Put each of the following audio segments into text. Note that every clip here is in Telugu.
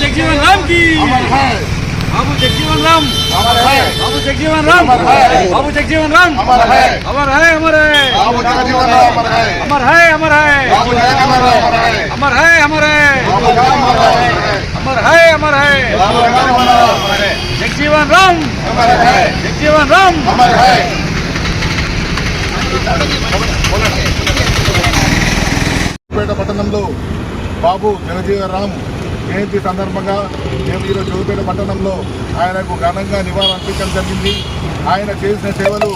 जगजीवन राम की अमर है बाबू जगजीवन राम अमर है बाबू जगजीवन राम अमर है। बाबू जगजीवन राम अमर है अमर है अमर है बाबू जगजीवन राम अमर है अमर है अमर है बाबू जगजीवन राम अमर है अमर है अमर है बाबू जगजीवन राम अमर है अमर है अमर है बाबू जगजीवन राम अमर है जगजीवन राम अमर है जगजीवन राम अमर है పేట పట్టణంలో బాబు జగజీవరామ్ జయంతి సందర్భంగా మేము ఈరోజు జోగిపేట పట్టణంలో ఆయనకు ఘనంగా నివాళులు అర్పించడం జరిగింది. ఆయన చేసిన సేవలు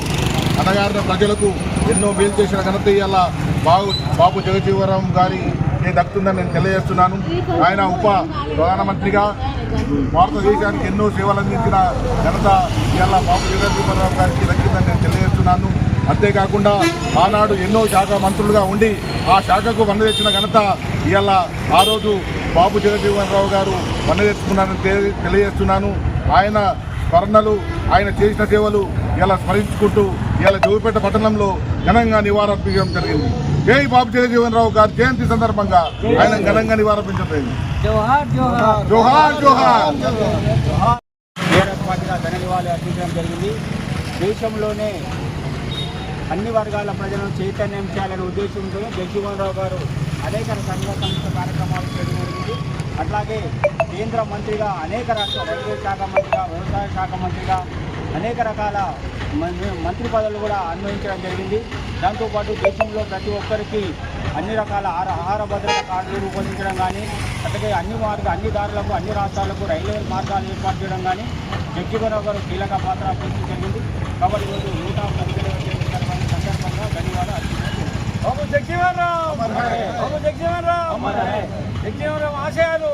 అనగారిన ప్రజలకు ఎన్నో మేలు చేసిన ఘనత ఇవాళ బాబు బాబు జగజీవరామ్ గారి నేను దక్కుతుందని నేను తెలియజేస్తున్నాను. ఆయన ఉప ప్రధానమంత్రిగా భారతదేశానికి ఎన్నో సేవలు అందించిన ఘనత ఇవాళ బాబు జగజీవనరావు గారికి దక్కిందని నేను తెలియజేస్తున్నాను. అంతేకాకుండా ఆనాడు ఎన్నో శాఖ మంత్రులుగా ఉండి ఆ శాఖకు వన్న తెచ్చిన ఘనత ఇవాళ ఆ రోజు బాబు జగన్మోహన్ రావు గారు వన్న తెచ్చుకున్నారని తెలియజేస్తున్నాను. ఆయన స్మరణలు ఆయన చేసిన సేవలు ఇలా స్మరించుకుంటూ ఇలా జోగిపేట పట్టణంలో ఘనంగా నివారణించడం జరిగింది. జై బాబు జగజీవన్ రావు గారి జయంతి సందర్భంగా ఆయన ఘనంగా నివారించడం నివాళి అర్పించడం జరిగింది. దేశంలోనే అన్ని వర్గాల ప్రజలను చైతన్యం చేయాలనే ఉద్దేశంతో జగజీవన్ రావు గారు అనేక సంఘ సంస్థ కార్యక్రమాలు చేయడం జరిగింది. అట్లాగే కేంద్ర మంత్రిగా అనేక రాష్ట్ర రైల్వే శాఖ మంత్రిగా వ్యవసాయ శాఖ మంత్రిగా అనేక రకాల మంత్రి పదవులు కూడా అన్వయించడం జరిగింది. దాంతోపాటు దేశంలో ప్రతి ఒక్కరికి అన్ని రకాల ఆహార ఆహార భద్రత కార్డులు రూపొందించడం కానీ అట్లాగే అన్ని మార్గ అన్ని దారులకు అన్ని రాష్ట్రాలకు రైల్వే మార్గాలు ఏర్పాటు చేయడం కానీ జగ్జీవనరావు గారు కీలక పాత్ర పోషించడం జరిగింది. కాబట్టి ఈరోజు జగజీవన్ రామ్ జగజీవన్ రామ్ ఆశయాలు.